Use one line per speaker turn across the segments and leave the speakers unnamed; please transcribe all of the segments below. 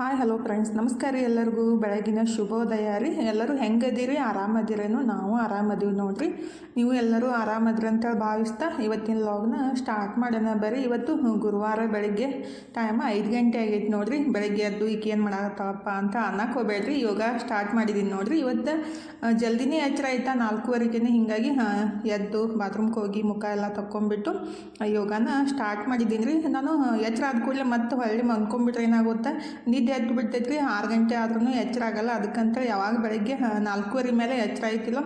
Hi hello friends ನಮಸ್ಕಾರ ರೀ ಎಲ್ಲರಿಗೂ. ಬೆಳಗಿನ ಶುಭೋದಯ ರೀ. ಎಲ್ಲರೂ ಹೆಂಗದೀರಿ? ಆರಾಮದಿರೇನು? ನಾವು ಆರಾಮದೀವಿ ನೋಡ್ರಿ. ನೀವು ಎಲ್ಲರೂ ಆರಾಮದ್ರಿ ಅಂತೇಳಿ ಭಾವಿಸ್ತಾ ಇವತ್ತಿನ ಲಾಗ್ನ ಸ್ಟಾರ್ಟ್ ಮಾಡೋಣ. ಬರೀ ಇವತ್ತು ಗುರುವಾರ ಬೆಳಗ್ಗೆ ಟೈಮ್ ಐದು ಗಂಟೆ ಆಗೈತೆ ನೋಡ್ರಿ. ಬೆಳಗ್ಗೆ ಎದ್ದು ಈಕೆ ಏನು ಮಾಡತ್ತಪ್ಪ ಅಂತ ಅನ್ನಕ್ಕೆ ಹೋಗ್ಬೇಡ್ರಿ. ಯೋಗ ಸ್ಟಾರ್ಟ್ ಮಾಡಿದ್ದೀನಿ ನೋಡ್ರಿ. ಇವತ್ತು ಜಲ್ದಿನೇ ಎಚ್ಚರ ಆಯ್ತಾ? ನಾಲ್ಕೂವರೆಗೆ ಹೀಗಾಗಿ ಎದ್ದು ಬಾತ್ರೂಮ್ಗೆ ಹೋಗಿ ಮುಖ ಎಲ್ಲ ತಕ್ಕೊಂಬಿಟ್ಟು ಆ, ಯೋಗನ ಸ್ಟಾರ್ಟ್ ಮಾಡಿದ್ದೀನಿ ರೀ. ನಾನು ಎಚ್ಚರ ಆದ ಕೂಡಲೇ ಮತ್ತೆ ಹೊಳ್ಳಿ ಮಲ್ಕೊಂಬಿಟ್ರೆ ಏನಾಗುತ್ತೆ? ನಿದ್ದೆ ಎದ್ದು ಬಿಡ್ತೈತ್ರಿ. ಆರು ಗಂಟೆ ಆದ್ರೂ ಎಚ್ಚರ ಆಗಲ್ಲ. ಅದಕ್ಕಂತೇಳಿ ಯಾವಾಗ ಬೆಳಗ್ಗೆ ನಾಲ್ಕೂವರೆ ಮೇಲೆ ಎಚ್ಚರ ಆಯ್ತಿಲ್ಲ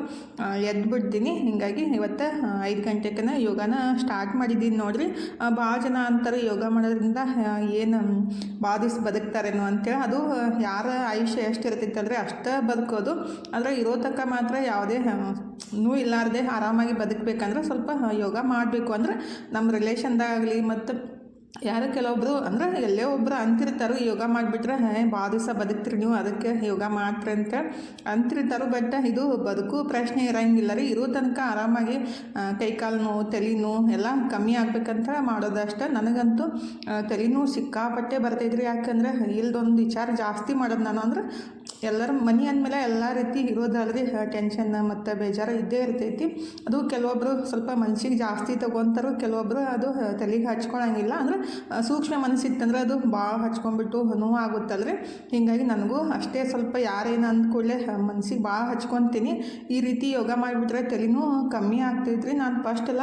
ಎದ್ದು ಬಿಡ್ತೀನಿ ಹಿಂಗಾಗಿ ಇವತ್ತು ಐದು ಗಂಟೆಕನ ಯೋಗನ ಸ್ಟಾರ್ಟ್ ಮಾಡಿದ್ದೀನಿ ನೋಡಿರಿ. ಭಾಳ ಜನ ಅಂತಾರೆ ಯೋಗ ಮಾಡೋದ್ರಿಂದ ಏನು ಭಾಳ ದಿವ್ಸ ಬದುಕ್ತಾರೇನೋ ಅಂತೇಳಿ. ಅದು ಯಾರ ಆಯುಷ್ಯ ಎಷ್ಟು ಅಂದರೆ ಅಷ್ಟೇ ಬದುಕೋದು. ಆದರೆ ಇರೋ ತಕ್ಕ ಮಾತ್ರ ಯಾವುದೇ ನೂ ಇಲ್ಲಾರ್ದೆ ಆರಾಮಾಗಿ ಬದುಕಬೇಕಂದ್ರೆ ಸ್ವಲ್ಪ ಯೋಗ ಮಾಡಬೇಕು. ಅಂದ್ರೆ ನಮ್ಮ ರಿಲೇಷನ್ದಾಗಲಿ ಮತ್ತು ಯಾರು ಕೆಲವೊಬ್ರು ಅಂದ್ರೆ ಎಲ್ಲೇ ಒಬ್ರು ಅಂತಿರ್ತಾರೆ, ಯೋಗ ಮಾಡಿಬಿಟ್ರೆ ಭಾಳ ದಿವಸ ಬದುಕ್ತಿರಿ ನೀವು, ಅದಕ್ಕೆ ಯೋಗ ಮಾತ್ರ ಅಂತ ಅಂತಿರ್ತಾರೆ. ಬಟ್ ಇದು ಬದುಕು ಪ್ರಶ್ನೆ ಇರಂಗಿಲ್ಲ ರೀ. ಇರೋ ತನಕ ಆರಾಮಾಗಿ ಕೈಕಾಲು ನೋವು, ತಲೆ ನೋವು ಎಲ್ಲ ಕಮ್ಮಿ ಆಗ್ಬೇಕಂತ ಮಾಡೋದಷ್ಟೇ. ನನಗಂತೂ ತಲೆನೋವು ತಲೆ ನೋವು ಸಿಕ್ಕಾಪಟ್ಟೆ ಬರ್ತೈತ್ರಿ. ಯಾಕಂದ್ರೆ ಇಲ್ದೊಂದು ವಿಚಾರ ಜಾಸ್ತಿ ಮಾಡೋದು ನಾನು ಅಂದ್ರೆ ಎಲ್ಲರ ಮನೆ ಅಂದಮೇಲೆ ಎಲ್ಲ ರೀತಿ ಇರೋದಲ್ರಿ. ಟೆನ್ಷನ್ ಮತ್ತು ಬೇಜಾರು ಇದ್ದೇ ಇರ್ತೈತಿ. ಅದು ಕೆಲವೊಬ್ಬರು ಸ್ವಲ್ಪ ಮನ್ಸಿಗೆ ಜಾಸ್ತಿ ತಗೊಂತಾರು ಕೆಲವೊಬ್ಬರು ಅದು ತಲೆಗೆ ಹಚ್ಕೊಳಂಗಿಲ್ಲ. ಅಂದ್ರೆ ಸೂಕ್ಷ್ಮ ಮನಸ್ಸಿತ್ತಂದ್ರೆ ಅದು ಭಾಳ ಹಚ್ಕೊಂಡ್ಬಿಟ್ಟು ಆಗುತ್ತಲ್ರಿ ಹೀಗಾಗಿ ನನಗೂ ಅಷ್ಟೇ ಸ್ವಲ್ಪ ಯಾರೇನು ಅಂದ್ಕೊಳ್ಳೆ ಮನಸ್ಸಿಗೆ ಭಾಳ ಹಚ್ಕೊತೀನಿ. ಈ ರೀತಿ ಯೋಗ ಮಾಡಿಬಿಟ್ರೆ ತಲೆನೂ ಕಮ್ಮಿ ಆಗ್ತೈತ್ರಿ ನಾನು ಫಸ್ಟ್ ಎಲ್ಲ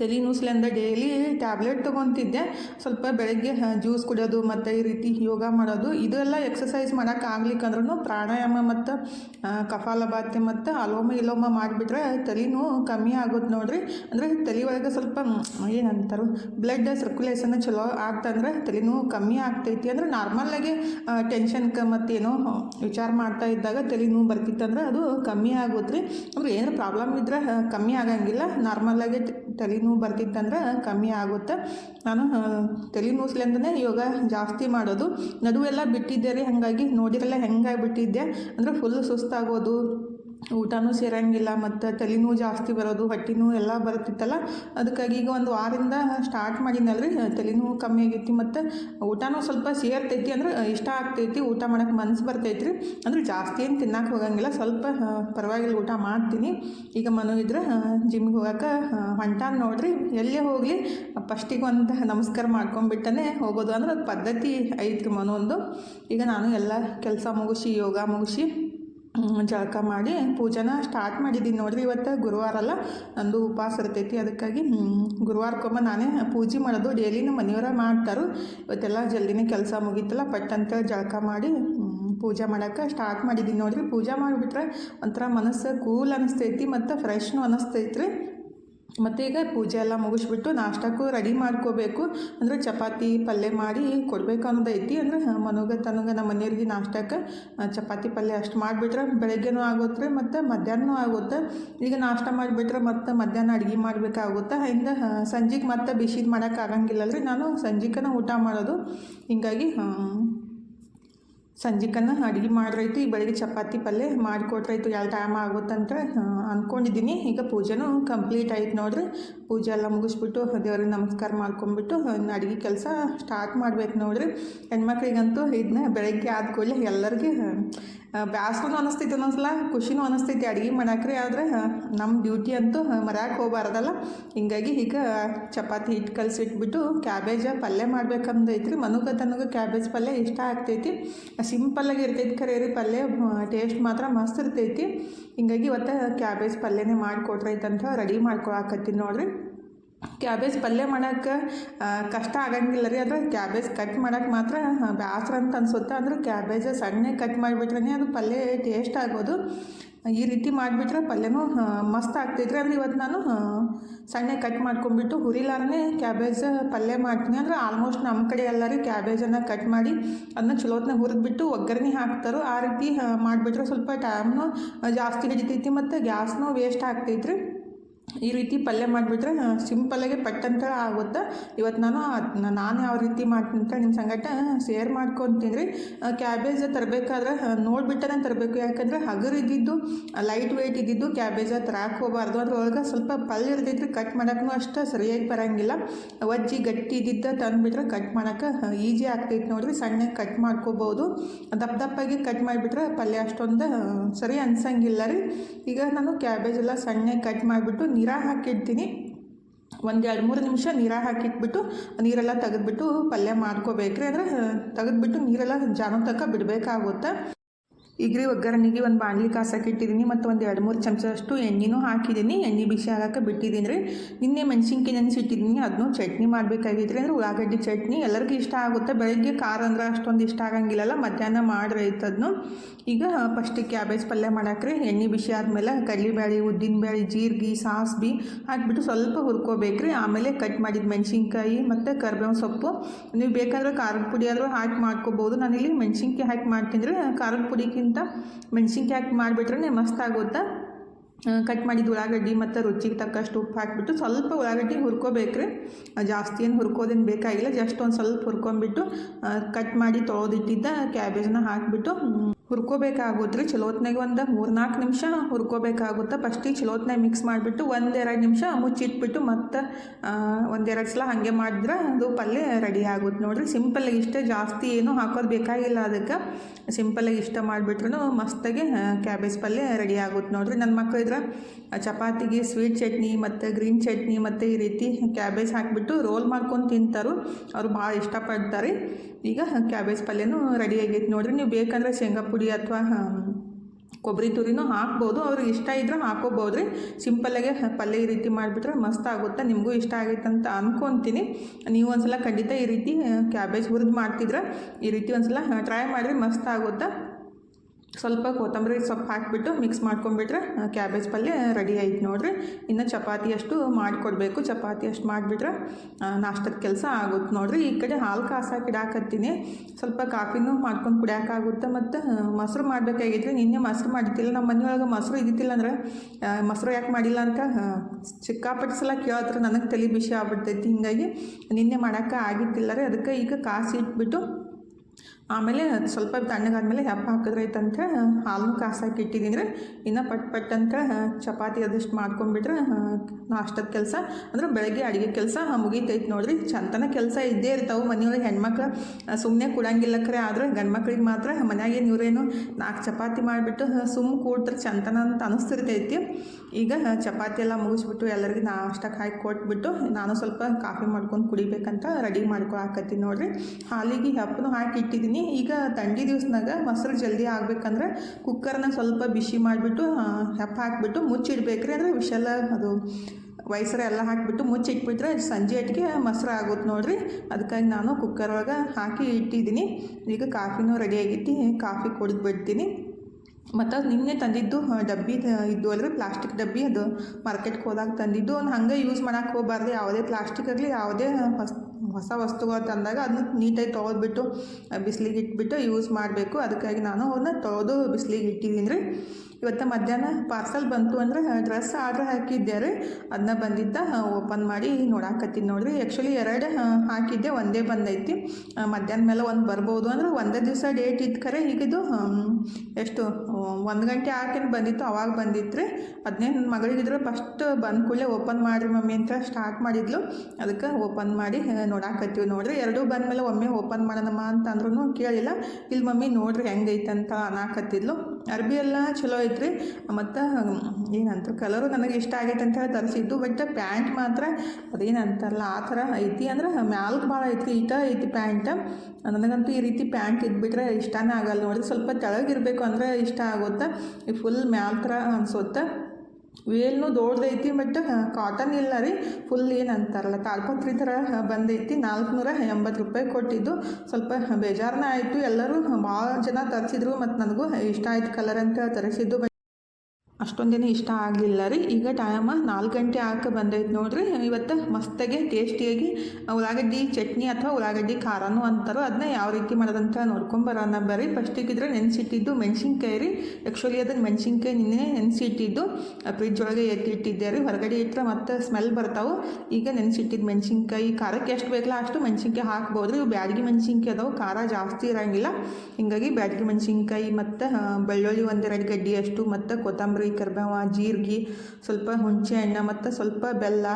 ತಲೆ ನುಸ್ಲಿಂದ ಡೈಲಿ ಟ್ಯಾಬ್ಲೆಟ್ ತೊಗೊತಿದ್ದೆ. ಸ್ವಲ್ಪ ಬೆಳಗ್ಗೆ ಜ್ಯೂಸ್ ಕುಡಿಯೋದು ಮತ್ತು ಈ ರೀತಿ ಯೋಗ ಮಾಡೋದು, ಇದೆಲ್ಲ ಎಕ್ಸಸೈಸ್ ಮಾಡೋಕ್ಕಾಗ್ಲಿಕ್ಕಂದ್ರೂ ಪ್ರಾಣಾಯಾಮ ಮತ್ತು ಕಪಾಲಭಾತಿ ಮತ್ತು ಅಲೋಮ ಇಲೋಮ ಮಾಡಿಬಿಟ್ರೆ ತಲೆನೂ ಕಮ್ಮಿ ಆಗುತ್ತೆ ನೋಡ್ರಿ. ಅಂದರೆ ತಲೆ ಒಳಗೆ ಸ್ವಲ್ಪ ಏನಂತಾರೆ ಬ್ಲಡ್ ಸರ್ಕ್ಯುಲೇಷನ್ ಚಲೋ ಆಗ್ತಂದ್ರೆ ತಲೆನೂ ಕಮ್ಮಿ ಆಗ್ತೈತಿ. ಅಂದ್ರೆ ನಾರ್ಮಲಾಗಿ ಟೆನ್ಷನ್ಗೆ ಮತ್ತೇನೋ ವಿಚಾರ ಮಾಡ್ತಾ ಇದ್ದಾಗ ತಲೆನೋವು ಬರ್ತಿತ್ತಂದ್ರೆ ಅದು ಕಮ್ಮಿ ಆಗುತ್ತೆ ರೀ ಅಂದರೆ ಏನು ಪ್ರಾಬ್ಲಮ್ ಇದ್ರೆ ಕಮ್ಮಿ ಆಗಂಗಿಲ್ಲ. ನಾರ್ಮಲಾಗಿ ತಲೆನೋವು ಬರ್ತಿತ್ತಂದ್ರೆ ಕಮ್ಮಿ ಆಗುತ್ತೆ. ನಾನು ತಲೆನೋಸ್ಲಿಂದನೇ ಯೋಗ ಜಾಸ್ತಿ ಮಾಡೋದು. ನಡುವೆಲ್ಲ ಬಿಟ್ಟಿದ್ದೆ ರೀ ಹಾಗಾಗಿ ನೋಡಿರಲ್ಲ ಹೆಂಗಾಗ್ಬಿಟ್ಟಿದ್ದೆ ಅಂದರೆ ಫುಲ್ ಸುಸ್ತಾಗೋದು. ಊಟನೂ ಸೇರಂಗಿಲ್ಲ, ಮತ್ತು ತಲೆನೂ ಜಾಸ್ತಿ ಬರೋದು, ಹೊಟ್ಟೆನೂ ಎಲ್ಲ ಬರ್ತಿತ್ತಲ್ಲ ಅದಕ್ಕಾಗಿ ಈಗ ಒಂದು ವಾರದಿಂದ ಸ್ಟಾರ್ಟ್ ಮಾಡಿನಲ್ರಿ ತಲೆನೂ ಕಮ್ಮಿ ಆಗೈತಿ, ಮತ್ತು ಊಟನೂ ಸ್ವಲ್ಪ ಸೇರ್ತೈತಿ ಅಂದ್ರೆ ಇಷ್ಟ ಆಗ್ತೈತಿ, ಊಟ ಮಾಡೋಕೆ ಮನಸ್ಸು ಬರ್ತೈತಿ ರೀ ಅಂದ್ರೆ ಜಾಸ್ತಿ ಏನು ತಿನ್ನಕ್ಕೆ ಹೋಗಂಗಿಲ್ಲ, ಸ್ವಲ್ಪ ಪರವಾಗಿಲ್ಲ ಊಟ ಮಾಡ್ತೀನಿ. ಈಗ ಮನು ಇದ್ರೆ ಜಿಮ್ಗೆ ಹೋಗಕ್ಕೆ ಹೊಂಟಾನ ನೋಡ್ರಿ, ಎಲ್ಲೇ ಹೋಗಲಿ ಫಸ್ಟಿಗೆ ಒಂದು ನಮಸ್ಕಾರ ಮಾಡ್ಕೊಂಡ್ಬಿಟ್ಟನೆ ಹೋಗೋದು ಅಂದ್ರೆ ಅದು ಪದ್ಧತಿ ಐತ್ರಿ ಮನು ಒಂದು. ಈಗ ನಾನು ಎಲ್ಲ ಕೆಲಸ ಮುಗಿಸಿ, ಯೋಗ ಮುಗಿಸಿ ಜಳಕ ಮಾಡಿ ಪೂಜೆನ ಸ್ಟಾರ್ಟ್ ಮಾಡಿದ್ದೀನಿ ನೋಡಿರಿ ಇವತ್ತು ಗುರುವಾರ ಅಲ್ಲ, ನಂದು ಉಪವಾಸ ಇರ್ತೈತಿ, ಅದಕ್ಕಾಗಿ ಗುರುವಾರಕ್ಕೊಮ್ಮೆ ನಾನೇ ಪೂಜೆ ಮಾಡೋದು ಡೈಲಿನೂ ಮನೆಯವರ ಮಾಡ್ತಾರೆ. ಇವತ್ತೆಲ್ಲ ಜಲ್ದಿನೇ ಕೆಲಸ ಮುಗೀತಲ್ಲ ಪಟ್ ಅಂತೇಳಿ ಜಳಕ ಮಾಡಿ ಪೂಜೆ ಮಾಡೋಕೆ ಸ್ಟಾರ್ಟ್ ಮಾಡಿದ್ದೀನಿ ನೋಡಿರಿ. ಪೂಜೆ ಮಾಡಿಬಿಟ್ರೆ ಒಂಥರ ಮನಸ್ಸು ಕೂಲ್ ಅನಿಸ್ತೈತಿ ಮತ್ತು ಫ್ರೆಶ್ನು ಅನಿಸ್ತೈತ್ರಿ. ಮತ್ತು ಈಗ ಪೂಜೆ ಎಲ್ಲ ಮುಗಿಸ್ಬಿಟ್ಟು ನಾಷ್ಟಕ್ಕೂ ರೆಡಿ ಮಾಡ್ಕೋಬೇಕು. ಅಂದರೆ ಚಪಾತಿ, ಪಲ್ಯ ಮಾಡಿ ಕೊಡಬೇಕು ಅನ್ನೋದೈತಿ ಅಂದರೆ ಮನುಗ ತನಗೆ ನಮ್ಮ ಮನೆಯವ್ರಿಗೆ ನಾಷ್ಟಕ್ಕೆ ಚಪಾತಿ, ಪಲ್ಯ ಅಷ್ಟು ಮಾಡಿಬಿಟ್ರೆ ಬೆಳಗ್ಗೆನೂ ಆಗುತ್ತೆ ಮತ್ತು ಮಧ್ಯಾಹ್ನನೂ ಆಗುತ್ತೆ. ಈಗ ನಾಷ್ಟ ಮಾಡಿಬಿಟ್ರೆ ಮತ್ತೆ ಮಧ್ಯಾಹ್ನ ಅಡುಗೆ ಮಾಡಬೇಕಾಗುತ್ತೆ. ಹಿಂದ ಸಂಜೆಗೆ ಮತ್ತೆ ಬಿಸಿದು ಮಾಡೋಕ್ಕೆ ಆಗಂಗಿಲ್ಲ ರೀ ನಾನು ಸಂಜೆಕನ ಊಟ ಮಾಡೋದು. ಹಿಂಗಾಗಿ ಸಂಜಿಕನ್ನ ಅಡುಗೆ ಮಾಡ್ರಾಯ್ತು ಈಗ ಬೆಳಗ್ಗೆ ಚಪಾತಿ ಪಲ್ಯ ಮಾಡಿಕೊಟ್ರಾಯ್ತು ಯಾವ ಟೈಮ್ ಆಗುತ್ತಂತ ಅಂದ್ಕೊಂಡಿದ್ದೀನಿ ಈಗ ಪೂಜೆನೂ ಕಂಪ್ಲೀಟ್ ಆಯ್ತು ನೋಡ್ರಿ. ಪೂಜೆ ಎಲ್ಲ ಮುಗಿಸ್ಬಿಟ್ಟು ದೇವ್ರಿಗೆ ನಮಸ್ಕಾರ ಮಾಡ್ಕೊಂಡ್ಬಿಟ್ಟು ಅಡುಗೆ ಕೆಲಸ ಸ್ಟಾರ್ಟ್ ಮಾಡ್ಬೇಕು ನೋಡ್ರಿ. ಹೆಣ್ಮಕ್ಳಿಗಂತೂ ಇದನ್ನ ಬೆಳಗ್ಗೆ ಆದ ಕೂಡಲೇ ಎಲ್ಲರಿಗೆ ಬ್ಯಾಸ್ರೂ ಅನಿಸ್ತೈತಿ ಒಂದೊಂದ್ಸಲ ಖುಷಿನೂ ಅನಿಸ್ತೈತಿ. ಅಡುಗೆ ಮಾಡಾಕ್ರಿ ಆದರೆ ನಮ್ಮ ಡ್ಯೂಟಿ ಅಂತೂ ಮರ್ಯಾಕೆ ಹೋಗಬಾರ್ದಲ್ಲ. ಹಿಂಗಾಗಿ ಈಗ ಚಪಾತಿ ಹಿಟ್ಟು ಕಲಸಿಟ್ಬಿಟ್ಟು ಕ್ಯಾಬೇಜ ಪಲ್ಯ ಮಾಡ್ಬೇಕಂದೈತ್ರಿ. ಮನುಗ ತನಗೆ ಕ್ಯಾಬೇಜ್ ಪಲ್ಯ ಇಷ್ಟ ಆಗ್ತೈತಿ. ಸಿಂಪಲ್ಲಾಗಿ ಇರ್ತೈತಿ ಖರೆ ರೀ ಪಲ್ಯ. ಟೇಸ್ಟ್ ಮಾತ್ರ ಮಸ್ತ್ ಇರ್ತೈತಿ. ಹಿಂಗಾಗಿ ಇವತ್ತು ಕ್ಯಾಬೇಜ್ ಪಲ್ಯನೇ ಮಾಡಿಕೊಟ್ರೈತಂತ ರೆಡಿ ಮಾಡ್ಕೊಳಕತ್ತೀನಿ ನೋಡ್ರಿ. ಕ್ಯಾಬೇಜ್ ಪಲ್ಯ ಮಾಡೋಕ್ಕೆ ಕಷ್ಟ ಆಗಂಗಿಲ್ಲ ರೀ. ಆದರೆ ಕ್ಯಾಬೇಜ್ ಕಟ್ ಮಾಡೋಕ್ಕೆ ಮಾತ್ರ ಬ್ಯಾಸ್ರ ಅಂತ ಅನ್ಸುತ್ತೆ. ಅಂದ್ರೆ ಕ್ಯಾಬೇಜ ಸಣ್ಣ ಕಟ್ ಮಾಡಿಬಿಟ್ರೆ ಅದು ಪಲ್ಯ ಟೇಸ್ಟ್ ಆಗೋದು ಈ ರೀತಿ ಮಾಡಿಬಿಟ್ರೆ ಪಲ್ಯನೂ ಮಸ್ತ್ ಆಗ್ತೈತ್ರಿ. ಅಂದರೆ ಇವತ್ತು ನಾನು ಸಣ್ಣ ಕಟ್ ಮಾಡ್ಕೊಂಡ್ಬಿಟ್ಟು ಹುರಿಲಾರನೇ ಕ್ಯಾಬೇಜ್ ಪಲ್ಯ ಮಾಡ್ತೀನಿ. ಅಂದ್ರೆ ಆಲ್ಮೋಸ್ಟ್ ನಮ್ಮ ಕಡೆ ಎಲ್ಲರೂ ಕ್ಯಾಬೇಜನ್ನು ಕಟ್ ಮಾಡಿ ಅದನ್ನ ಚಲೋತ್ನಾಗ ಹುರಿದ್ಬಿಟ್ಟು ಒಗ್ಗರಣೆ ಹಾಕ್ತಾರೋ ಆ ರೀತಿ ಮಾಡಿಬಿಟ್ರೆ ಸ್ವಲ್ಪ ಟೈಮ್ನು ಜಾಸ್ತಿ ಹಿಡಿತೈತಿ. ಮತ್ತು ಗ್ಯಾಸ್ನೂ ವೇಸ್ಟ್ ಆಗ್ತೈತ್ರಿ. ಈ ರೀತಿ ಪಲ್ಯ ಮಾಡಿಬಿಟ್ರೆ ಸಿಂಪಲ್ಲಾಗಿ ಪಟ್ಟಂತ ಆಗುತ್ತೆ? ಇವತ್ತು ನಾನು ನಾನು ಯಾವ ರೀತಿ ಮಾಡ್ತೀನಿ ನಿಮ್ಮ ಸಂಗಟ ಶೇರ್ ಮಾಡ್ಕೊತೀನಿ ರೀ ಕ್ಯಾಬೇಜ್ ತರಬೇಕಾದ್ರೆ ನೋಡಿಬಿಟ್ಟನೆ ತರಬೇಕು. ಯಾಕಂದರೆ ಹಗರು ಇದ್ದಿದ್ದು ಲೈಟ್ ವೆಯ್ಟ್ ಇದ್ದಿದ್ದು ಕ್ಯಾಬೇಜ ತರಕ್ಕೆ ಹೋಗಬಾರ್ದು ಅದ್ರೊಳಗೆ ಸ್ವಲ್ಪ ಪಲ್ಯ ಇರ್ತಿದ್ರೆ ಕಟ್ ಮಾಡೋಕ್ಕೂ ಅಷ್ಟು ಸರಿಯಾಗಿ ಬರೋಂಗಿಲ್ಲ. ಒಜ್ಜಿ ಗಟ್ಟಿ ಇದ್ದಿದ್ದ ತಂದುಬಿಟ್ರೆ ಕಟ್ ಮಾಡೋಕ್ಕೆ ಈಜಿ ಆಗ್ತೈತೆ ನೋಡಿರಿ. ಸಣ್ಣಗೆ ಕಟ್ ಮಾಡ್ಕೋಬೋದು ದಪ್ಪ ದಪ್ಪಾಗಿ ಕಟ್ ಮಾಡಿಬಿಟ್ರೆ ಪಲ್ಯ ಅಷ್ಟೊಂದು ಸರಿ ಅನ್ಸಂಗಿಲ್ಲ ರೀ. ಈಗ ನಾನು ಕ್ಯಾಬೇಜ್ ಎಲ್ಲ ಸಣ್ಣಗೆ ಕಟ್ ಮಾಡಿಬಿಟ್ಟು ನೀರಾಗ ಹಾಕಿಡ್ತೀನಿ ಒಂದು ಎರಡು ಮೂರು ನಿಮಿಷ ನೀರಾಗ ಹಾಕಿಟ್ಬಿಟ್ಟು ನೀರೆಲ್ಲ ತೆಗೆದ್ಬಿಟ್ಟು ಪಲ್ಯ ಮಾಡ್ಕೋಬೇಕ್ರಿ. ಅಂದರೆ ತೆಗೆದ್ಬಿಟ್ಟು ನೀರೆಲ್ಲ ಜಾನ ತನಕ ಬಿಡಬೇಕಾಗುತ್ತೆ. ಈಗ ರೀ ಒಗ್ಗರಣೆಗೆ ಒಂದು ಬಾಣಲಿ ಕಾಸಕ್ಕೆ ಇಟ್ಟಿದ್ದೀನಿ ಮತ್ತು ಒಂದು ಎರಡು ಮೂರು ಚಮಚದಷ್ಟು ಎಣ್ಣೆನೂ ಹಾಕಿದ್ದೀನಿ. ಎಣ್ಣೆ ಬಿಸಿ ಆಗಕ್ಕೆ ಬಿಟ್ಟಿದ್ದೀನಿ ರೀ. ನಿನ್ನೆ ಮೆಣಸಿನ್ಕಾಯಿ ನೆನೆಸಿಟ್ಟಿದ್ದೀನಿ ಅದನ್ನು ಚಟ್ನಿ ಮಾಡಬೇಕಾಗಿತ್ತು ಅಂದರೆ ಉಳ್ಳಾಗಡ್ಡಿ ಚಟ್ನಿ ಎಲ್ಲರಿಗೂ ಇಷ್ಟ ಆಗುತ್ತೆ. ಬೆಳಗ್ಗೆ ಖಾರ ಅಂದ್ರೆ ಅಷ್ಟೊಂದು ಇಷ್ಟ ಆಗಂಗಿಲ್ಲಲ್ಲ. ಮಧ್ಯಾಹ್ನ ಮಾಡ್ರಿ ಅದನ್ನು ಈಗ ಫಸ್ಟಿಗೆ ಕ್ಯಾಬೇಜ್ ಪಲ್ಯ ಮಾಡಾಕ್ರಿ ಎಣ್ಣೆ ಬಿಸಿ ಆದಮೇಲೆ ಉದ್ದಿನ ಉದ್ದಿನಬೇಳೆ, ಜೀರಿಗೆ, ಸಾಸ್ಬಿ ಹಾಕಿಬಿಟ್ಟು ಸ್ವಲ್ಪ ಹುರ್ಕೋಬೇಕ್ರಿ ಆಮೇಲೆ ಕಟ್ ಮಾಡಿದ ಮೆಣಸಿನ್ಕಾಯಿ ಮತ್ತು ಕರ್ಬೇವು ಸೊಪ್ಪು. ನೀವು ಬೇಕಾದ್ರೆ ಖಾರದ ಪುಡಿ ಆದರೂ ಹಾಕಿ ಮಾಡ್ಕೋಬೋದು. ನಾನಿಲ್ಲಿ ಮೆಣಸಿನ್ಕಾಯಿ ಹಾಕಿ ಮಾಡ್ತೀನಿ ರೀ. ಖಾರದ ಪುಡಿಗಿಂತ ಮೆಣಸಿನ್ಕಾಯಿ ಹಾಕಿ ಮಾಡಿಬಿಟ್ರೆ ಮಸ್ತಾಗುತ್ತೆ. ಕಟ್ ಮಾಡಿದ ಉಳ್ಳಾಗಡ್ಡಿ ಮತ್ತು ರುಚಿಗೆ ತಕ್ಕಷ್ಟು ಉಪ್ಪು ಹಾಕಿಬಿಟ್ಟು ಸ್ವಲ್ಪ ಉಳ್ಳಾಗಡ್ಡಿ ಹುರ್ಕೋಬೇಕ್ರಿ. ಜಾಸ್ತಿ ಏನು ಹುರ್ಕೋದೇನು ಬೇಕಾಗಿಲ್ಲ ಜಸ್ಟ್ ಒಂದು ಸ್ವಲ್ಪ ಹುರ್ಕೊಂಬಿಟ್ಟು ಕಟ್ ಮಾಡಿ ತೊಳೆದಿಟ್ಟಿದ್ದ ಕ್ಯಾಬೇಜನ್ನ ಹಾಕಿಬಿಟ್ಟು ಹುರ್ಕೋಬೇಕಾಗುತ್ತೆ ಚಲೋತ್ನಾಗ ಒಂದು ಮೂರು ನಾಲ್ಕು ನಿಮಿಷ ಹುರ್ಕೋಬೇಕಾಗುತ್ತೆ. ಫಸ್ಟಿಗೆ ಚಲೋತ್ನಾಗೆ ಮಿಕ್ಸ್ ಮಾಡಿಬಿಟ್ಟು ಒಂದೆರಡು ನಿಮಿಷ ಮುಚ್ಚಿಟ್ಬಿಟ್ಟು ಮತ್ತು ಒಂದೆರಡು ಸಲ ಹಾಗೆ ಮಾಡಿದ್ರೆ ಅದು ಪಲ್ಯ ರೆಡಿ ಆಗುತ್ತೆ. ನೋಡಿರಿ ಸಿಂಪಲ್ಲಾಗಿ ಇಷ್ಟೇ ಜಾಸ್ತಿ ಏನೂ ಹಾಕೋದು ಬೇಕಾಗಿಲ್ಲ ಅದಕ್ಕೆ. ಸಿಂಪಲ್ಲಾಗಿ ಇಷ್ಟ ಮಾಡಿಬಿಟ್ರು ಮಸ್ತಾಗಿ ಕ್ಯಾಬೇಜ್ ಪಲ್ಯ ರೆಡಿ ಆಗುತ್ತೆ. ನೋಡಿರಿ ನನ್ನ ಮಕ್ಕಳು ಇದ್ರೆ ಚಪಾತಿಗೆ ಸ್ವೀಟ್ ಚಟ್ನಿ ಮತ್ತು ಗ್ರೀನ್ ಚಟ್ನಿ ಮತ್ತು ಈ ರೀತಿ ಕ್ಯಾಬೇಜ್ ಹಾಕಿಬಿಟ್ಟು ರೋಲ್ ಮಾಡ್ಕೊಂಡು ತಿಂತಾರೋ. ಅವರು ಭಾಳ ಇಷ್ಟಪಡ್ತಾರೆ. ಈಗ ಕ್ಯಾಬೇಜ್ ಪಲ್ಯನೂ ರೆಡಿ ಆಗೈತೆ. ನೋಡಿರಿ, ನೀವು ಬೇಕಂದ್ರೆ ಶೇಂಗಾ ಪುಡಿ ಅಥವಾ ಕೊಬ್ಬರಿ ತುರಿನೂ ಹಾಕ್ಬೋದು. ಅವ್ರಿಗೆ ಇಷ್ಟ ಇದ್ರೆ ಹಾಕೋಬೋದು ರೀ ಸಿಂಪಲ್ಲಾಗೆ ಪಲ್ಯ ಈ ರೀತಿ ಮಾಡಿಬಿಟ್ರೆ ಮಸ್ತ್ ಆಗುತ್ತೆ. ನಿಮಗೂ ಇಷ್ಟ ಆಗೈತೆ ಅಂತ ಅಂದ್ಕೊತೀನಿ ನೀವು ಒಂದ್ಸಲ ಖಂಡಿತ ಈ ರೀತಿ ಕ್ಯಾಬೇಜ್ ಹುರಿದು ಮಾಡ್ತಿದ್ರೆ ಈ ರೀತಿ ಒಂದ್ಸಲ ಟ್ರೈ ಮಾಡಿರಿ ಮಸ್ತ್ ಆಗುತ್ತೆ. ಸ್ವಲ್ಪ ಕೊತ್ತಂಬರಿ ಸೊಪ್ಪು ಹಾಕಿಬಿಟ್ಟು ಮಿಕ್ಸ್ ಮಾಡ್ಕೊಂಡ್ಬಿಟ್ರೆ ಕ್ಯಾಬೇಜ್ ಪಲ್ಯ ರೆಡಿ ಆಯ್ತು ನೋಡ್ರಿ. ಇನ್ನು ಚಪಾತಿ ಅಷ್ಟು ಮಾಡಿಕೊಡ್ಬೇಕು. ಚಪಾತಿ ಅಷ್ಟು ಮಾಡಿಬಿಟ್ರೆ ನಾಷ್ಟದ ಕೆಲಸ ಆಗುತ್ತೆ ನೋಡ್ರಿ. ಈ ಕಡೆ ಹಾಲು ಕಾಸಾಕಿ ಇಡಾಕತ್ತೀನಿ. ಸ್ವಲ್ಪ ಕಾಫಿನೂ ಮಾಡ್ಕೊಂಡು ಕುಡಿಯೋಕ್ಕಾಗುತ್ತೆ ಮತ್ತು ಮೊಸರು ಮಾಡಬೇಕಾಗಿತ್ತು ನಿನ್ನೆ ಮೊಸರು ಮಾಡಿದ್ದಿಲ್ಲ. ನಮ್ಮ ಮನೆಯೊಳಗೆ ಮೊಸರು ಇದ್ದಿದ್ದಿಲ್ಲ ಅಂದ್ರೆ ಮೊಸರು ಯಾಕೆ ಮಾಡಿಲ್ಲ ಅಂತ ಚಿಕ್ಕಾಪಟ್ಟಿ ಸಲ ಕೇಳಿದ್ರೆ ನನಗೆ ತಲೆ ಬಿಸಿ ಆಗ್ಬಿಡ್ತೈತಿ. ಹೀಗಾಗಿ ನಿನ್ನೆ ಮಾಡೋಕ್ಕೆ ಆಗಿದ್ದಿಲ್ಲ ರೀ. ಅದಕ್ಕೆ ಈಗ ಕಾಸಿ ಇಟ್ಬಿಟ್ಟು ಆಮೇಲೆ ಸ್ವಲ್ಪ ತಣ್ಣಗಾದ್ಮೇಲೆ ಹೆಪ್ಪ ಹಾಕಿದ್ರೆ ಅಂತ ಹಾಲನ್ನು ಕಾಸಾಕಿ ಇಟ್ಟಿದ್ದೀನಿ ರೀ. ಇನ್ನೂ ಪಟ್ ಪಟ್ ಅಂತ ಚಪಾತಿ ಅದಷ್ಟು ಮಾಡ್ಕೊಂಡ್ಬಿಟ್ರೆ ನಾಷ್ಟದ ಕೆಲಸ. ಅಂದ್ರೆ ಬೆಳಗ್ಗೆ ಅಡುಗೆ ಕೆಲಸ ಮುಗಿತೈತೆ ನೋಡಿರಿ. ಚಂತನ ಕೆಲಸ ಇದ್ದೇ ಇರ್ತಾವೆ ಮನೆಯೊಳಗೆ ಹೆಣ್ಮಕ್ಳು. ಸುಮ್ಮನೆ ಕೊಡಂಗಿಲ್ಲ ಖರೆ ಆದರೆ ಗಂಡು ಮಕ್ಳಿಗೆ ಮಾತ್ರ ಮನೆಯಾಗೆ ಇವರೇನು ನಾಲ್ಕು ಚಪಾತಿ ಮಾಡಿಬಿಟ್ಟು ಸುಮ್ಮ ಕೂಡ್ತಾರೆ ಚಂತನ ಅಂತ ಅನಿಸ್ತಿರ್ತೈತಿ. ಈಗ ಚಪಾತಿ ಎಲ್ಲ ಮುಗಿಸ್ಬಿಟ್ಟು ಎಲ್ಲರಿಗೂ ನಾಷ್ಟಕ್ಕೆ ಹಾಕಿ ಕೊಟ್ಬಿಟ್ಟು, ನಾನು ಸ್ವಲ್ಪ ಕಾಫಿ ಮಾಡ್ಕೊಂಡು ಕುಡಿಬೇಕಂತ ರೆಡಿ ಮಾಡ್ಕೊಳಕತ್ತೀನಿ ನೋಡಿರಿ. ಹಾಲಿಗೆ ಹೆಪ್ಪನು ಹಾಕಿ ಇಟ್ಟಿದ್ದೀನಿ ಈಗ ಥಂಡಿ ದಿವ್ಸನಾಗ ಮೊಸರು ಜಲ್ದಿ ಆಗ್ಬೇಕಂದ್ರೆ ಕುಕ್ಕರ್ನ ಸ್ವಲ್ಪ ಬಿಸಿ ಮಾಡಿಬಿಟ್ಟು ಹೆಪ್ಪ ಹಾಕಿಬಿಟ್ಟು ಮುಚ್ಚಿಡ್ಬೇಕ್ರಿ. ಅಂದರೆ ವಿಶಲ್ಲ ಅದು ವಯಸ್ಸರ ಎಲ್ಲ ಹಾಕಿಬಿಟ್ಟು ಮುಚ್ಚಿಟ್ಬಿಟ್ರೆ ಸಂಜೆ ಅಟ್ಗೆ ಮೊಸರು ಆಗುತ್ತೆ ನೋಡಿರಿ. ಅದಕ್ಕಾಗಿ ನಾನು ಕುಕ್ಕರ್ ಒಳಗೆ ಹಾಕಿ ಇಟ್ಟಿದ್ದೀನಿ. ಈಗ ಕಾಫಿನೂ ರೆಡಿ ಆಗೈತಿ. ಕಾಫಿ ಕುಡಿದು ಬಿಡ್ತೀನಿ. ಮತ್ತು ನಿನ್ನೆ ತಂದಿದ್ದು ಡಬ್ಬಿ ಇದ್ದು ಅಲ್ರಿ, ಪ್ಲಾಸ್ಟಿಕ್ ಡಬ್ಬಿ ಅದು ಮಾರ್ಕೆಟ್ಗೆ ಹೋದಾಗ ತಂದಿದ್ದು. ಅವ್ನು ಹಂಗೆ ಯೂಸ್ ಮಾಡಕ್ಕೆ ಹೋಗಬಾರ್ದು. ಯಾವುದೇ ಪ್ಲಾಸ್ಟಿಕ್ ಆಗಲಿ, ಯಾವುದೇ ಹೊಸ ಹೊಸ ವಸ್ತುಗಳು ತಂದಾಗ ಅದನ್ನ ನೀಟಾಗಿ ತೊಗೊದ್ಬಿಟ್ಟು ಬಿಸಿಲಿಗೆ ಇಟ್ಬಿಟ್ಟು ಯೂಸ್ ಮಾಡಬೇಕು. ಅದಕ್ಕಾಗಿ ನಾನು ಅವನ್ನ ತೊಳೆದು ಬಿಸಿಲಿಗೆ ಇಟ್ಟಿದ್ದೀನಿ ರೀ. ಇವತ್ತು ಮಧ್ಯಾಹ್ನ ಪಾರ್ಸಲ್ ಬಂತು ಅಂದ್ರೆ ಡ್ರೆಸ್ ಆರ್ಡ್ರ್ ಹಾಕಿದ್ದೆ ರೀ. ಅದನ್ನ ಬಂದಿದ್ದ ಓಪನ್ ಮಾಡಿ ನೋಡಾಕತ್ತೀನಿ ನೋಡ್ರಿ. ಆ್ಯಕ್ಚುಲಿ ಎರಡು ಹಾಕಿದ್ದೆ, ಒಂದೇ ಬಂದೈತಿ. ಮಧ್ಯಾಹ್ನ ಮೇಲೆ ಒಂದು ಬರ್ಬೋದು ಅಂದ್ರೆ ಒಂದೇ ದಿವಸ ಡೇಟ್ ಇತ್ತು ಖರೆ. ಈಗಿದು ಎಷ್ಟು ಒಂದು ಗಂಟೆ ಆಕೆನು ಬಂದಿತ್ತು, ಅವಾಗ ಬಂದಿತ್ತು ಅದನ್ನೇ ಮಗಳಿಗಿದ್ರೆ ಫಸ್ಟ್ ಬಂದ ಕೂಡಲೇ ಓಪನ್ ಮಾಡಿರಿ ಮಮ್ಮಿ ಅಂತ ಸ್ಟಾರ್ಟ್ ಮಾಡಿದ್ಲು. ಅದಕ್ಕೆ ಓಪನ್ ಮಾಡಿ ನೋಡಾಕತ್ತೀವಿ ನೋಡ್ರಿ. ಎರಡೂ ಬಂದಮೇಲೆ ಒಮ್ಮೆ ಓಪನ್ ಮಾಡೋಣಮ್ಮ ಅಂತ ಅಂದ್ರೂ ಕೇಳಿಲ್ಲ. ಇಲ್ಲಿ ಮಮ್ಮಿ ನೋಡ್ರಿ ಹೆಂಗೈತೆ ಅಂತ ಅನ್ನಾಕತ್ತಿದ್ಲು ಅರ್ಬಿ ಎಲ್ಲ ಚಲೋ ಐತ್ರಿ. ಮತ್ತು, ಏನಂತ ಕಲರು ನನಗೆ ಇಷ್ಟ ಆಗೈತೆ ಅಂತ ಹೇಳಿ ತರಿಸಿದ್ದು. ಬಟ್ ಪ್ಯಾಂಟ್ ಮಾತ್ರ ಅದೇನು ಅಂತಾರಲ್ಲ ಆ ಥರ ಐತಿ ಅಂದ್ರೆ ಮ್ಯಾಲ್ಗೆ ಭಾಳ ಐತಿ ಇಟ ಐತಿ ಪ್ಯಾಂಟ್ ನನಗಂತೂ ಈ ರೀತಿ ಪ್ಯಾಂಟ್ ಇದ್ಬಿಟ್ರೆ ಇಷ್ಟನೇ ಆಗಲ್ಲ ನೋಡಿದ್ರೆ ಸ್ವಲ್ಪ ತೆಳಗಿರಬೇಕು ಅಂದರೆ ಇಷ್ಟ ಆಗುತ್ತೆ. ಈ ಫುಲ್ ಮ್ಯಾಲ್ ಥರ ಅನ್ಸುತ್ತೆ. ವೇಲ್ನು ದೊಡ್ಡದೈತಿ ಬಟ್ ಕಾಟನ್ ಇಲ್ಲ ರೀ. ಫುಲ್ ಏನು ಅಂತಾರಲ್ಲ ತಾಳ್ಪತ್ರಿ ಥರ ಬಂದೈತಿ. ನಾಲ್ಕುನೂರ ಎಂಬತ್ತು ರೂಪಾಯಿ ಕೊಟ್ಟಿದ್ದು. ಸ್ವಲ್ಪ ಬೇಜಾರನ್ನ ಆಯಿತು. ಎಲ್ಲರೂ ಭಾಳ ಜನ ತರಿಸಿದ್ರು ಮತ್ತು ನನಗೂ ಇಷ್ಟ ಆಯ್ತು ಕಲರ್ ಅಂತ ತರಿಸಿದ್ದು ಅಷ್ಟೊಂದೇನು ಇಷ್ಟ ಆಗಲಿಲ್ಲ ರೀ. ಈಗ ಟೈಮ ನಾಲ್ಕು ಗಂಟೆ ಹಾಕಿ ಬಂದೈತೆ ನೋಡ್ರಿ. ಇವತ್ತು ಮಸ್ತಾಗೆ ಟೇಸ್ಟಿಯಾಗಿ ಉಳ್ಳಾಗಡ್ಡಿ ಚಟ್ನಿ ಅಥವಾ ಉಳ್ಳಾಗಡ್ಡಿ ಖಾರನೂ ಅಂತಾರೋ ಅದನ್ನ ಯಾವ ರೀತಿ ಮಾಡೋದಂತ ನೋಡ್ಕೊಂಬರೋಣ ಬರ್ರಿ. ಫಸ್ಟಿಗಿದ್ರೆ ನೆನೆಸಿಟ್ಟಿದ್ದು ಮೆಣಸಿನ್ಕಾಯಿ ರೀ. ಆ್ಯಕ್ಚುಲಿ ಅದನ್ನು ಮೆಣಸಿನ್ಕಾಯಿ ನಿನ್ನೆ ನೆನೆಸಿಟ್ಟಿದ್ದು. ಫ್ರಿಜ್ ಒಳಗೆ ಎತ್ತಿಟ್ಟಿದ್ದೆ ರೀ. ಹೊರಗಡೆ ಇಟ್ಟರೆ ಮತ್ತೆ ಸ್ಮೆಲ್ ಬರ್ತಾವೆ. ಈಗ ನೆನೆಸಿಟ್ಟಿದ್ದು ಮೆಣಸಿನ್ಕಾಯಿ. ಖಾರಕ್ಕೆ ಎಷ್ಟು ಬೇಕಲ್ಲ ಅಷ್ಟು ಮೆಣಸಿನ್ಕಾಯಿ ಹಾಕ್ಬೋದು ರೀ ಇವು ಬ್ಯಾಡಗಿ ಮೆಣಸಿನ್ಕಾಯಿ ಅದಾವೆ. ಖಾರ ಜಾಸ್ತಿ ಇರೋಂಗಿಲ್ಲ. ಹೀಗಾಗಿ ಬ್ಯಾಡಗಿ ಮೆಣಸಿನ್ಕಾಯಿ ಮತ್ತು ಬೆಳ್ಳುಳ್ಳಿ ಒಂದೆರಡು ಗಡ್ಡಿ ಅಷ್ಟು ಮತ್ತು ಕೊತ್ತಂಬರಿ ಕರಿಬೇವ, ಜೀರಿಗೆ, ಸ್ವಲ್ಪ ಹುಣಸೆ ಹಣ್ಣು ಮತ್ತು ಸ್ವಲ್ಪ ಬೆಲ್ಲ,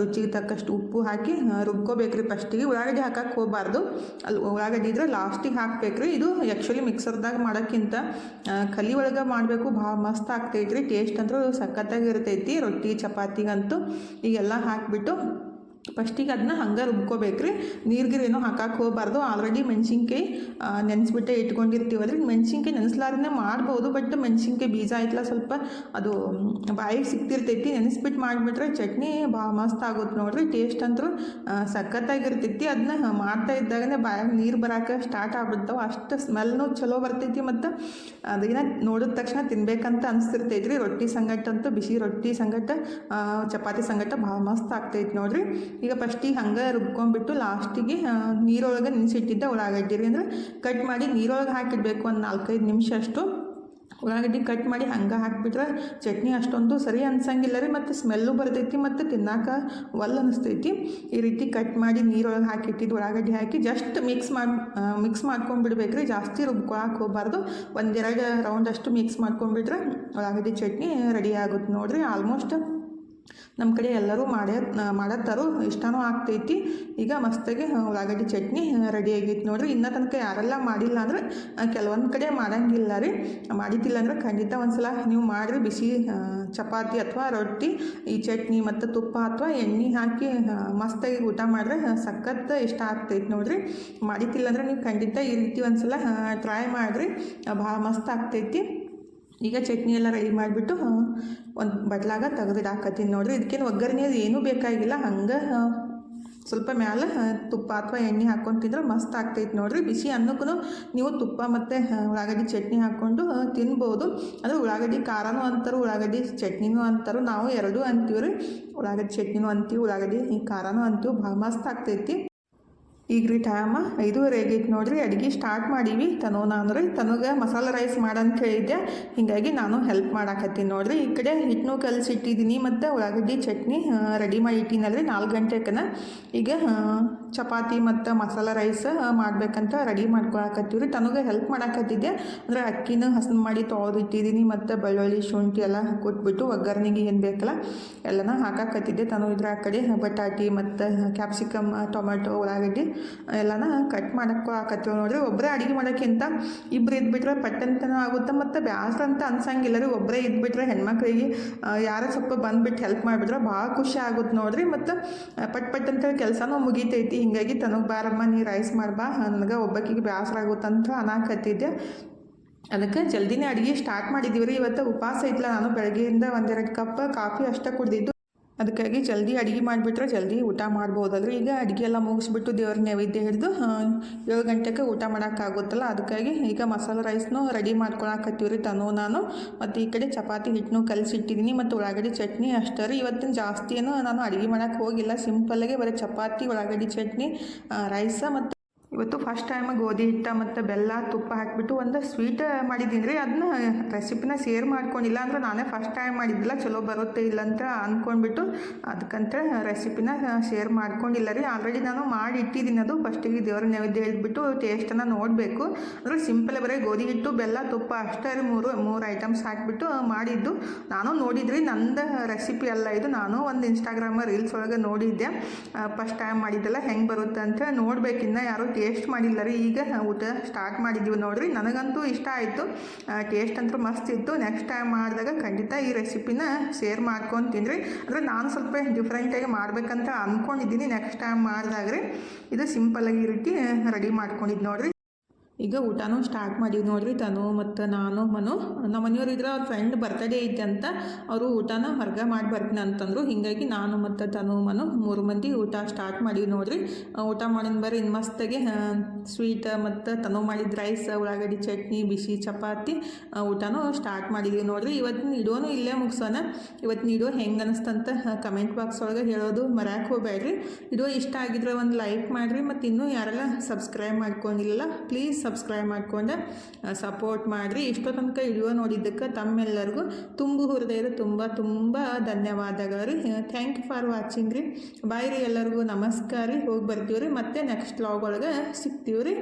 ರುಚಿಗೆ ತಕ್ಕಷ್ಟು ಉಪ್ಪು ಹಾಕಿ ರುಬ್ಕೋಬೇಕ್ರಿ ಫಸ್ಟಿಗೆ ಉಳ್ಳಾಗಡ್ಡಿ ಹಾಕಕ್ಕೆ ಹೋಗಬಾರ್ದು. ಅಲ್ಲಿ ಉಳ್ಳಾಗಡ್ಡಿ ಇದ್ರೆ ಲಾಸ್ಟಿಗೆ ಹಾಕ್ಬೇಕ್ರಿ. ಇದು ಆ್ಯಕ್ಚುಲಿ ಮಿಕ್ಸರ್ದಾಗ ಮಾಡೋಕ್ಕಿಂತ ಕಲಿ ಒಳಗೆ ಮಾಡಬೇಕು ಭಾಳ ಮಸ್ತ್ ಆಗ್ತೈತ್ರಿ. ಟೇಸ್ಟ್ ಅಂತೂ ಸಖತ್ತಾಗಿರ್ತೈತಿ. ರೊಟ್ಟಿ, ಚಪಾತಿಗಂತೂ ಈಗೆಲ್ಲ ಹಾಕಿಬಿಟ್ಟು ಫಸ್ಟಿಗೆ ಅದನ್ನ ಹಂಗೆ ರುಬ್ಕೋಬೇಕ್ರಿ. ನೀರ್ಗಿರು ಏನೋ ಹಾಕಕ್ಕೆ ಹೋಗಬಾರ್ದು. ಆಲ್ರೆಡಿ ಮೆಣಸಿನ್ಕಾಯಿ ನೆನೆಸ್ಬಿಟ್ಟೆ ಇಟ್ಕೊಂಡಿರ್ತೀವಲ್ರಿ ಮೆಣಸಿನ್ಕಾಯಿ ನೆನೆಸ್ಲಾರ್ದೇ ಮಾಡ್ಬೋದು, ಬಟ್ ಮೆಣಸಿನ್ಕಾಯಿ ಬೀಜ ಐತಲ್ಲ ಸ್ವಲ್ಪ ಅದು ಬಾಯಿಗೆ ಸಿಕ್ತಿರ್ತೈತಿ ನೆನೆಸ್ಬಿಟ್ಟು ಮಾಡಿಬಿಟ್ರೆ ಚಟ್ನಿ ಭಾಳ ಮಸ್ತ್ ಆಗುತ್ತೆ ನೋಡ್ರಿ. ಟೇಸ್ಟ್ ಅಂತೂ ಸಖತ್ತಾಗಿರ್ತೈತಿ. ಅದನ್ನ ಮಾಡ್ತಾ ಇದ್ದಾಗನೇ ಬಾಯಾಗ ನೀರು ಬರೋಕೆ ಸ್ಟಾರ್ಟ್ ಆಗ್ಬಿಡ್ತಾವೆ. ಅಷ್ಟು ಸ್ಮೆಲ್ನು ಚಲೋ ಬರ್ತೈತಿ ಮತ್ತು ಅದನ್ನ ನೋಡಿದ ತಕ್ಷಣ ತಿನ್ಬೇಕಂತ ಅನಿಸ್ತಿರ್ತೈತಿ ರೀ ರೊಟ್ಟಿ ಸಂಗಟ ಅಂತೂ, ಬಿಸಿ ರೊಟ್ಟಿ ಸಂಗಟ ಚಪಾತಿ ಸಂಗಟ ಭಾಳ ಮಸ್ತ್ ಆಗ್ತೈತಿ ನೋಡ್ರಿ. ಈಗ ಫಸ್ಟಿಗೆ ಹಂಗೆ ರುಬ್ಕೊಂಡ್ಬಿಟ್ಟು ಲಾಸ್ಟಿಗೆ ನೀರೊಳಗೆ ನೆನೆಸಿಟ್ಟಿದ್ದ ಉಳ್ಳಾಗಡ್ಡಿ ರೀ ಅಂದ್ರೆ ಕಟ್ ಮಾಡಿ ನೀರೊಳಗೆ ಹಾಕಿಡಬೇಕು ಒಂದು ನಾಲ್ಕೈದು ನಿಮಿಷ ಅಷ್ಟು. ಉಳ್ಳಾಗಡ್ಡಿ ಕಟ್ ಮಾಡಿ ಹಂಗೆ ಹಾಕಿಬಿಟ್ರೆ ಚಟ್ನಿ ಅಷ್ಟೊಂದು ಸರಿ ಅನ್ಸಂಗಿಲ್ಲ ರೀ ಮತ್ತು ಸ್ಮೆಲ್ಲು ಬರ್ತೈತಿ ಮತ್ತು ತಿನ್ನಾಕ ಒಲ್ ಅನಿಸ್ತೈತಿ. ಈ ರೀತಿ ಕಟ್ ಮಾಡಿ ನೀರೊಳಗೆ ಹಾಕಿಟ್ಟಿದ್ದು ಉಳ್ಳಾಗಡ್ಡಿ ಹಾಕಿ ಜಸ್ಟ್ ಮಿಕ್ಸ್ ಮಾಡಿ ಮಿಕ್ಸ್ ಮಾಡ್ಕೊಂಡ್ಬಿಡ್ಬೇಕು ರೀ ಜಾಸ್ತಿ ರುಬ್ಕೊಳಕ್ಕೆ ಹೋಗಬಾರ್ದು. ಒಂದೆರಡು ರೌಂಡ್ ಅಷ್ಟು ಮಿಕ್ಸ್ ಮಾಡ್ಕೊಂಡ್ಬಿಟ್ರೆ ಉಳ್ಳಾಗಡ್ಡಿ ಚಟ್ನಿ ರೆಡಿ ಆಗುತ್ತೆ ನೋಡಿರಿ. ಆಲ್ಮೋಸ್ಟ್ ನಮ್ಮ ಕಡೆ ಎಲ್ಲರೂ ಮಾಡೇ ಮಾಡತ್ತಾರು ಇಷ್ಟನೂ ಆಗ್ತೈತಿ. ಈಗ ಮಸ್ತಾಗಿ ಉಳ್ಳಾಗಡ್ಡಿ ಚಟ್ನಿ ರೆಡಿ ಆಗೈತಿ ನೋಡ್ರಿ. ಇನ್ನೂ ತನಕ ಯಾರೆಲ್ಲ ಮಾಡಿಲ್ಲ ಅಂದ್ರೆ ಕೆಲವೊಂದು ಕಡೆ ಮಾಡಂಗಿಲ್ಲ ರೀ. ಮಾಡಿದ್ದಿಲ್ಲ ಅಂದ್ರೆ ಖಂಡಿತ ಒಂದ್ಸಲ ನೀವು ಮಾಡಿರಿ. ಬಿಸಿ ಚಪಾತಿ ಅಥವಾ ರೊಟ್ಟಿ, ಈ ಚಟ್ನಿ ಮತ್ತು ತುಪ್ಪ ಅಥವಾ ಎಣ್ಣೆ ಹಾಕಿ ಮಸ್ತಾಗಿ ಊಟ ಮಾಡಿದ್ರೆ ಸಖತ್ ಇಷ್ಟ ಆಗ್ತೈತಿ ನೋಡ್ರಿ. ಮಾಡಿದ್ದಿಲ್ಲ ಅಂದ್ರೆ ನೀವು ಖಂಡಿತ ಈ ರೀತಿ ಒಂದ್ಸಲ ಟ್ರೈ ಮಾಡಿರಿ. ಭಾಳ ಮಸ್ತ್ ಆಗ್ತೈತಿ. ಈಗ ಚಟ್ನಿ ಎಲ್ಲ ರೆಡಿ ಮಾಡಿಬಿಟ್ಟು ಒಂದು ಬಟ್ಲಾಗ ತೆಗೆದಿಡಾಕತ್ತೀನಿ ನೋಡಿರಿ. ಇದಕ್ಕೇನು ಒಗ್ಗರಣೆ ಏನೂ ಬೇಕಾಗಿಲ್ಲ. ಹಂಗೆ ಸ್ವಲ್ಪ ಮ್ಯಾಲೆ ತುಪ್ಪ ಅಥವಾ ಎಣ್ಣೆ ಹಾಕ್ಕೊಂಡು ತಿಂದ್ರೆ ಮಸ್ತ್ ಆಗ್ತೈತೆ ನೋಡಿರಿ. ಬಿಸಿ ಅನ್ನಕ್ಕೂ ನೀವು ತುಪ್ಪ ಮತ್ತು ಉಳ್ಳಾಗಡ್ಡಿ ಚಟ್ನಿ ಹಾಕ್ಕೊಂಡು ತಿನ್ಬೋದು. ಅಂದರೆ ಉಳ್ಳಾಗಡ್ಡಿ ಖಾರನೂ ಅಂತಾರೆ, ಉಳ್ಳಾಗಡ್ಡಿ ಚಟ್ನಿನೂ ಅಂತಾರೆ, ನಾವು ಎರಡೂ ಅಂತೀವಿ ರೀ ಉಳ್ಳಾಗಡ್ಡಿ ಚಟ್ನಿನೂ ಅಂತೀವಿ, ಉಳ್ಳಾಗಡ್ಡಿ ಈ ಖಾರನೂ ಅಂತೀವಿ. ಭಾಳ ಮಸ್ತ್ ಆಗ್ತೈತಿ. ಈಗ ರೀ ಟೈಮ ಐದೂವರೆ ಆಗೈತೆ ನೋಡ್ರಿ, ಅಡುಗೆ ಸ್ಟಾರ್ಟ್ ಮಾಡೀವಿ. ತನು ನಾನು ರೀ ತನಗೆ ಮಸಾಲೆ ರೈಸ್ ಮಾಡಂತ ಹೇಳಿದ್ದೆ ಹೀಗಾಗಿ ನಾನು ಹೆಲ್ಪ್ ಮಾಡಾಕತ್ತೀನಿ ನೋಡ್ರಿ. ಈ ಕಡೆ ಹಿಟ್ಟನ್ನು ಕಲಸಿಟ್ಟಿದ್ದೀನಿ ಮತ್ತು ಉಳ್ಳಾಗಡ್ಡಿ ಚಟ್ನಿ ರೆಡಿ ಮಾಡಿ ಇಟ್ಟಿನಲ್ರಿ ನಾಲ್ಕು ಗಂಟೆಕನ. ಈಗ ಚಪಾತಿ ಮತ್ತು ಮಸಾಲೆ ರೈಸ್ ಮಾಡ್ಬೇಕಂತ ರೆಡಿ ಮಾಡ್ಕೊಳಕತ್ತೀವಿ ರೀ ತನಗೆ ಹೆಲ್ಪ್ ಮಾಡಾಕತ್ತಿದ್ದೆ. ಅಂದರೆ ಅಕ್ಕಿನ ಹಸನ್ ಮಾಡಿ ತೊಳೆದು ಇಟ್ಟಿದ್ದೀನಿ ಮತ್ತು ಬೆಳ್ಳುಳ್ಳಿ, ಶುಂಠಿ ಎಲ್ಲ ಕೊಟ್ಬಿಟ್ಟು ಒಗ್ಗರಣೆಗೆ ಏನು ಬೇಕಲ್ಲ ಎಲ್ಲನ ಹಾಕಾಕತ್ತಿದ್ದೆ. ತನು ಇದ್ರ ಆ ಕಡೆ ಬಟಾಟಿ ಮತ್ತು ಕ್ಯಾಪ್ಸಿಕಮ್ ಟೊಮೆಟೊ ಉಳ್ಳಾಗಡ್ಡಿ ಎಲ್ಲನ ಕಟ್ ಮಾಡಕ್ಕೆ ಹಾಕತ್ತೀವಿ ನೋಡ್ರಿ. ಒಬ್ಬರೇ ಅಡುಗೆ ಮಾಡೋಕ್ಕಿಂತ ಇಬ್ಬರು ಇದ್ಬಿಟ್ರೆ ಪಟ್ಟಂತನೂ ಆಗುತ್ತೆ ಮತ್ತು ಬ್ಯಾಸ್ರ ಅಂತ ಅನ್ಸಂಗಿಲ್ಲ ರೀ ಒಬ್ಬರೇ ಇದ್ಬಿಟ್ರೆ ಹೆಣ್ಮಕ್ಳಿಗೆ ಯಾರೋ ಸ್ವಲ್ಪ ಬಂದುಬಿಟ್ಟು ಹೆಲ್ಪ್ ಮಾಡಿಬಿಟ್ರೆ ಭಾಳ ಖುಷಿ ಆಗುತ್ತೆ ನೋಡಿರಿ. ಮತ್ತು ಪಟ್ ಪಟ್ ಅಂತ ಕೆಲಸನೂ ಮುಗಿತೈತಿ. ಹಿಂಗಾಗಿ ತನಗೆ ಬಾರಮ್ಮ, ನೀ ರೈಸ್ ಮಾಡ್ಬಾ ನನಗೆ ಒಬ್ಬಕ್ಕಿಗೆ ಬೇಸರ ಆಗುತ್ತಂತ ಅನಾಕತ್ತಿದ್ದೆ. ಅದಕ್ಕೆ ಜಲ್ದಿನೇ ಅಡುಗೆ ಸ್ಟಾರ್ಟ್ ಮಾಡಿದ್ದೀವಿ ರೀ ಇವತ್ತು ಉಪವಾಸ ಇತ್ತಲ್ಲ ನಾನು ಬೆಳಗ್ಗೆಯಿಂದ ಒಂದೆರಡು ಕಪ್ ಕಾಫಿ ಅಷ್ಟೇ ಕುಡ್ದಿದ್ದು. ಅದಕ್ಕಾಗಿ ಜಲ್ದಿ ಅಡುಗೆ ಮಾಡಿಬಿಟ್ರೆ ಜಲ್ದಿ ಊಟ ಮಾಡ್ಬೋದಲ್ರಿ ಈಗ ಅಡುಗೆ ಎಲ್ಲ ಮುಗಿಸ್ಬಿಟ್ಟು ದೇವ್ರ ನೈವೇದ್ಯ ಹಿಡಿದು ಏಳು ಗಂಟೆಗೆ ಊಟ ಮಾಡೋಕ್ಕಾಗುತ್ತಲ್ಲ, ಅದಕ್ಕಾಗಿ ಈಗ ಮಸಾಲೆ ರೈಸ್ನೂ ರೆಡಿ ಮಾಡ್ಕೊಳಕತ್ತೀವಿ ರೀ ತನು ನಾನು. ಮತ್ತು ಈ ಕಡೆ ಚಪಾತಿ ಹಿಟ್ಟನ್ನು ಕಲಸಿಟ್ಟಿದ್ದೀನಿ ಮತ್ತು ಉಳ್ಳಾಗಡ್ಡಿ ಚಟ್ನಿ ಅಷ್ಟೇ ರೀ. ಇವತ್ತಿನ ಜಾಸ್ತಿ ಏನು ನಾನು ಅಡುಗೆ ಮಾಡೋಕ್ಕೆ ಹೋಗಿಲ್ಲ. ಸಿಂಪಲ್ಲಾಗೆ ಬರೀ ಚಪಾತಿ, ಉಳ್ಳಾಗಡ್ಡಿ ಚಟ್ನಿ ರೈಸ ಮತ್ತು ಇವತ್ತು ಫಸ್ಟ್ ಟೈಮ್ ಗೋಧಿ ಹಿಟ್ಟ ಮತ್ತು ಬೆಲ್ಲ, ತುಪ್ಪ ಹಾಕಿಬಿಟ್ಟು ಒಂದು ಸ್ವೀಟ್ ಮಾಡಿದ್ದೀನಿ ರೀ. ಅದನ್ನ ರೆಸಿಪಿನ ಶೇರ್ ಮಾಡ್ಕೊಂಡಿಲ್ಲ ಅಂದ್ರೆ ನಾನೇ ಫಸ್ಟ್ ಟೈಮ್ ಮಾಡಿದ್ದಿಲ್ಲ, ಚಲೋ ಬರುತ್ತೆ ಇಲ್ಲ ಅಂತ ಅಂದ್ಕೊಂಡ್ಬಿಟ್ಟು ಅದಕ್ಕಂತ ರೆಸಿಪಿನ ಶೇರ್ ಮಾಡ್ಕೊಂಡಿಲ್ಲ ರೀ. ಆಲ್ರೆಡಿ ನಾನು ಮಾಡಿ ಇಟ್ಟಿದ್ದೀನಿ ಅದು. ಫಸ್ಟಿಗೆ ದೇವ್ರ ನೈವೇದ್ಯ ಹೇಳಿಬಿಟ್ಟು ಟೇಸ್ಟನ್ನು ನೋಡಬೇಕು. ಅಂದರೆ ಸಿಂಪಲ್ ಬರೀ ಗೋಧಿ ಹಿಟ್ಟು, ಬೆಲ್ಲ, ತುಪ್ಪ ಅಷ್ಟೇ ರೀ ಮೂರು ಮೂರು ಐಟಮ್ಸ್ ಹಾಕಿಬಿಟ್ಟು ಮಾಡಿದ್ದು. ನಾನು ನೋಡಿದ್ರಿ, ನಂದು ರೆಸಿಪಿ ಅಲ್ಲ ಇದು. ನಾನು ಒಂದು ಇನ್ಸ್ಟಾಗ್ರಾಮ ರೀಲ್ಸ್ ಒಳಗೆ ನೋಡಿದ್ದೆ. ಫಸ್ಟ್ ಟೈಮ್ ಮಾಡಿದ್ದೆಲ್ಲ ಹೆಂಗೆ ಬರುತ್ತೆ ಅಂತ ನೋಡ್ಬೇಕಿನ್ನ ಯಾರು ಟೇಸ್ಟ್ ಮಾಡಿಲ್ಲ ರೀ ಈಗ ಊಟ ಸ್ಟಾರ್ಟ್ ಮಾಡಿದ್ದೀವಿ ನೋಡಿರಿ. ನನಗಂತೂ ಇಷ್ಟ ಆಯಿತು. ಟೇಸ್ಟ್ ಅಂತೂ ಮಸ್ತ್ ಇತ್ತು. ನೆಕ್ಸ್ಟ್ ಟೈಮ್ ಮಾಡಿದಾಗ ಖಂಡಿತ ಈ ರೆಸಿಪಿನ ಶೇರ್ ಮಾಡ್ಕೊಂಡು ತಿನ್ನಿರಿ ಅಂದರೆ ನಾನು ಸ್ವಲ್ಪ ಡಿಫ್ರೆಂಟಾಗಿ ಮಾಡಬೇಕಂತ ಅಂದ್ಕೊಂಡಿದ್ದೀನಿ ನೆಕ್ಸ್ಟ್ ಟೈಮ್ ಮಾಡಿದಾಗ ರೀ ಇದು ಸಿಂಪಲ್ಲಾಗಿ ಈ ರೀತಿ ರೆಡಿ ಮಾಡ್ಕೊಂಡಿದ್ದು ನೋಡ್ರಿ. ಈಗ ಊಟನೂ ಸ್ಟಾರ್ಟ್ ಮಾಡೀವಿ ನೋಡ್ರಿ ತನು ಮತ್ತು ನಾನು, ಮನು. ನಮ್ಮ ಮನೆಯವ್ರು ಇದ್ರೆ ಅವ್ರ ಫ್ರೆಂಡ್ ಬರ್ತಡೇ ಐತೆ ಅಂತ ಅವರು ಊಟನ ಹೊರಗೆ ಮಾಡಿ ಬರ್ತೀನಿ ಅಂತಂದರು. ಹೀಗಾಗಿ ನಾನು ಮತ್ತು ತನು, ಮನು ಮೂರು ಮಂದಿ ಊಟ ಸ್ಟಾರ್ಟ್ ಮಾಡೀವಿ ನೋಡ್ರಿ. ಊಟ ಮಾಡಿದ ಬರ್ರಿ ಇನ್ನು ಮಸ್ತಾಗಿ ಸ್ವೀಟ್ ಮತ್ತು ತನು ಮಾಡಿದ ರೈಸ್ ಉಳ್ಳಾಗಡ್ಡಿ ಚಟ್ನಿ, ಬಿಸಿ ಚಪಾತಿ ಊಟನೂ ಸ್ಟಾರ್ಟ್ ಮಾಡಿದೀವಿ ನೋಡ್ರಿ. ಇವತ್ತು ಇಡೋನು ಇಲ್ಲೇ ಮುಗಿಸೋಣ. ಇವತ್ತು ನೀಡೋ ಹೆಂಗೆ ಅನಿಸ್ತಂತ ಕಮೆಂಟ್ ಬಾಕ್ಸ್ ಒಳಗೆ ಹೇಳೋದು ಮರ್ಯಾಕೆ ಹೋಗ್ಬೇಡ್ರಿ ಇಡೋ ಇಷ್ಟ ಆಗಿದ್ರೆ ಒಂದು ಲೈಕ್ ಮಾಡಿರಿ ಮತ್ತು ಇನ್ನೂ ಯಾರೆಲ್ಲ ಸಬ್ಸ್ಕ್ರೈಬ್ ಮಾಡ್ಕೊಂಡಿಲ್ಲ ಪ್ಲೀಸ್ ಸಬ್ಸ್ಕ್ರೈಬ್ ಮಾಡ್ಕೊಂಡು ಸಪೋರ್ಟ್ ಮಾಡಿರಿ. ಇಷ್ಟೋ ತನಕ ವಿಡಿಯೋ ನೋಡಿದ್ದಕ್ಕೆ ತಮ್ಮೆಲ್ಲರಿಗೂ ತುಂಬು ಹೃದಯದ ತುಂಬ ತುಂಬ ಧನ್ಯವಾದಗಳು. ರೀ ಥ್ಯಾಂಕ್ ಯು ಫಾರ್ ವಾಚಿಂಗ್ ರೀ. ಬಾಯ್ ರೀ ಎಲ್ಲರಿಗೂ. ನಮಸ್ಕಾರ ರೀ. ಹೋಗಿ ಬರ್ತೀವಿ ರೀ ಮತ್ತೆ ನೆಕ್ಸ್ಟ್ ಲಾಗ್ ಒಳಗೆ ಸಿಗ್ತೀವಿ ರೀ